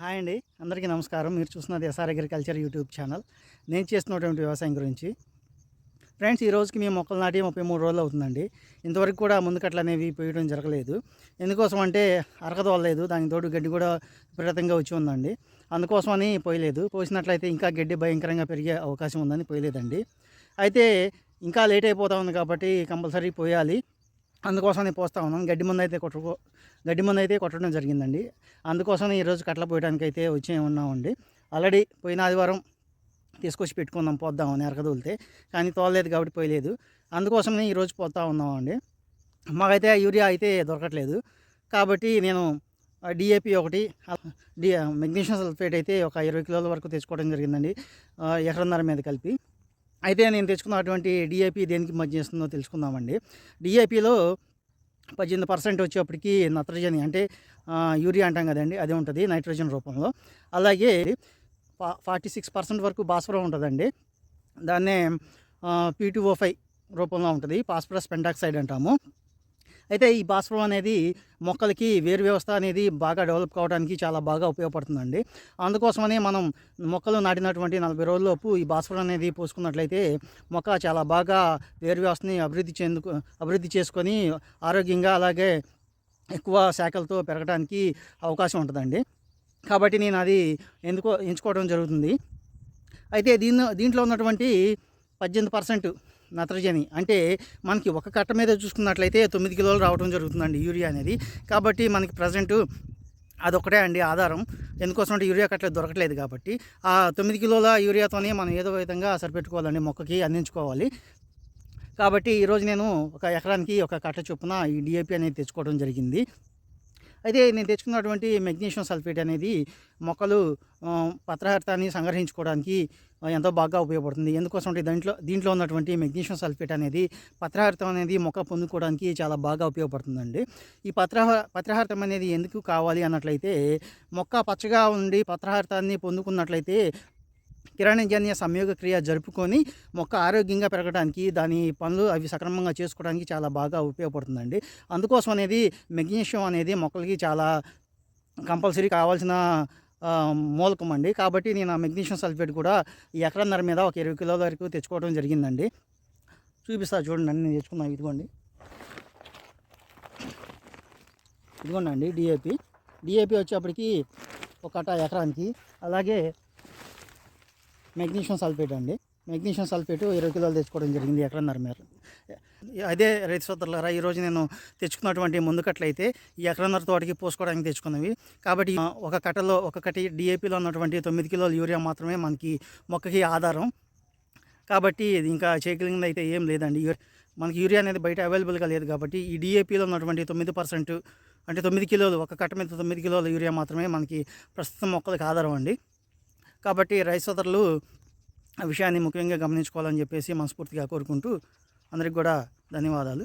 Hi అండి. అందరికీ నమస్కారం. మీరు చూస్తున్నది ఎస్ఆర్ అగ్రికల్చర్ యూట్యూబ్ ఛానల్ నేను చేస్తున్నటువంటి వ్యవసాయం గురించి. ఫ్రెండ్స్ ఈ రోజుకి మేము మొక్కలు నాటి ముప్పై మూడు రోజులు అవుతుందండి. ఇంతవరకు కూడా ముందుకట్లు అనేవి పోయడం జరగలేదు. ఎందుకోసం అంటే అరకదోలేదు దానికి తోడు గడ్డి కూడా విపరీతంగా వచ్చి ఉందండి. అందుకోసమని పోయలేదు. పోసినట్లయితే ఇంకా గడ్డి భయంకరంగా పెరిగే అవకాశం ఉందని పోయలేదండి. అయితే ఇంకా లేట్ అయిపోతా ఉంది కాబట్టి కంపల్సరీ పోయాలి. అందుకోసమని పోస్తా ఉన్నాం. గడ్డి మందు అయితే కొట్టుకో గడ్డి మందు అయితే కొట్టడం జరిగిందండి. అందుకోసం ఈరోజు కట్ల పోయడానికి అయితే వచ్చి ఉన్నామండి. ఆల్రెడీ పోయిన ఆదివారం తీసుకొచ్చి పెట్టుకుందాం పోద్దామని ఎరకదోలితే కానీ తోలలేదు కాబట్టి పోయలేదు. అందుకోసమని ఈరోజు పోతా ఉన్నామండి. మాకైతే యూరియా అయితే దొరకట్లేదు. కాబట్టి నేను డిఏపి ఒకటి డి మెగ్నీషియం సల్ఫేట్ అయితే ఒక ఇరవై కిలోల వరకు తెచ్చుకోవడం జరిగిందండి. ఎకరన్నర మీద కలిపి. అయితే నేను తెచ్చుకున్నటువంటి డిఏపి దేనికి మధ్య చేస్తుందో తెలుసుకుందామండి. డిఏపిలో పద్దెనిమిది పర్సెంట్ వచ్చేప్పటికి నత్రజని అంటే యూరియా అంటాం కదండి అదే ఉంటుంది నైట్రోజన్ రూపంలో. అలాగే ఫార్టీ సిక్స్ పర్సెంట్ వరకు భాస్వరం ఉంటుందండి. దాన్నే పీటీఓ ఫైవ్ రూపంలో ఉంటుంది పాస్పరస్ పెంటాక్సైడ్ అంటాము. అయితే ఈ భాస్వరం అనేది మొక్కలకి వేరు వ్యవస్థ అనేది బాగా డెవలప్ కావడానికి చాలా బాగా ఉపయోగపడుతుందండి. అందుకోసమనే మనం మొక్కలు నాటినటువంటి నలభై రోజుల్లోపు ఈ భాస్వరం అనేది పోసుకున్నట్లయితే మొక్క చాలా బాగా వేరు వ్యవస్థని అభివృద్ధి చెందుకు అభివృద్ధి చేసుకొని ఆరోగ్యంగా అలాగే ఎక్కువ శాఖలతో పెరగడానికి అవకాశం ఉంటుందండి. కాబట్టి నేను అది ఎందుకో ఎంచుకోవడం జరుగుతుంది. అయితే దీని దీంట్లో ఉన్నటువంటి పద్దెనిమిది పర్సెంట్ నత్రజని. అంటే మనకి ఒక కట్ట మీద చూసుకున్నట్లయితే తొమ్మిది కిలోలు రావడం జరుగుతుందండి యూరియా అనేది. కాబట్టి మనకి ప్రజెంట్ అదొకటే అండి ఆధారం. ఎందుకోసం అంటే యూరియా కట్టలు దొరకట్లేదు కాబట్టి. ఆ తొమ్మిది కిలోల యూరియాతోనే మనం ఏదో విధంగా సరిపెట్టుకోవాలండి మొక్కకి అందించుకోవాలి. కాబట్టి ఈరోజు నేను ఒక ఎకరానికి ఒక కట్ట చొప్పున ఈ డిఏపి అనేది తెచ్చుకోవడం జరిగింది. అయితే నేను తెచ్చుకున్నటువంటి మెగ్నీషియం సల్ఫేట్ అనేది మొక్కలు పత్రహర్తాన్ని సంగ్రహించుకోవడానికి ఎంతో బాగా ఉపయోగపడుతుంది. ఎందుకోసం అంటే దీంట్లో దీంట్లో ఉన్నటువంటి మెగ్నీషియం సల్ఫేట్ అనేది పత్రహరితం అనేది మొక్క పొందుకోవడానికి చాలా బాగా ఉపయోగపడుతుందండి. ఈ పత్రహ పత్రహరితం అనేది ఎందుకు కావాలి అన్నట్లయితే మొక్క పచ్చగా ఉండి పత్రహరితాన్ని పొందుకున్నట్లయితే కిరణజన్య సంయోగ క్రియ జరుపుకొని మొక్క ఆరోగ్యంగా పెరగడానికి దాని పనులు అవి సక్రమంగా చేసుకోవడానికి చాలా బాగా ఉపయోగపడుతుందండి. అందుకోసం అనేది మెగ్నీషియం అనేది మొక్కలకి చాలా కంపల్సరీ కావాల్సిన మూలకం అండి. కాబట్టి నేను ఆ మెగ్నీషియం సల్ఫేట్ కూడా ఈ ఎకరన్నర మీద ఒక ఇరవై కిలోల వరకు తెచ్చుకోవడం జరిగిందండి. చూపిస్తా చూడండి నేను తెచ్చుకున్నాను ఇదిగోండి. ఇదిగోండి అండి డిఏపి. డిఏపి వచ్చేప్పటికి ఒక ఎకరానికి. అలాగే మెగ్నీషియం సల్ఫేట్ అండి. మెగ్నీషియం సల్ఫేట్ ఇరవై కిలోలు తెచ్చుకోవడం జరిగింది ఎకరన్నర మేర. అదే రైతు సోదరులారా ఈరోజు నేను తెచ్చుకున్నటువంటి ముందుకట్లయితే ఈ ఎకరన్నర తోటకి పోసుకోవడానికి తెచ్చుకున్నవి. కాబట్టి ఒక కట్టలో ఒక కట్టి డిఏపిలో ఉన్నటువంటి తొమ్మిది కిలోల యూరియా మాత్రమే మనకి మొక్కకి ఆధారం. కాబట్టి ఇది ఇంకా చేయగలిగింది అయితే ఏం లేదండి. మనకి యూరియా అనేది బయట అవైలబుల్గా లేదు కాబట్టి ఈ డిఏపిలో ఉన్నటువంటి తొమ్మిది పర్సెంట్ అంటే తొమ్మిది కిలోలు ఒక కట్ట మీద తొమ్మిది కిలోల యూరియా మాత్రమే మనకి ప్రస్తుతం మొక్కలకు ఆధారం అండి. కాబట్టి రైస్ సోదరులు ఆ విషయాన్ని ముఖ్యంగా గమనించుకోవాలని చెప్పేసి మనస్ఫూర్తిగా కోరుకుంటూ అందరికి కూడా ధన్యవాదాలు.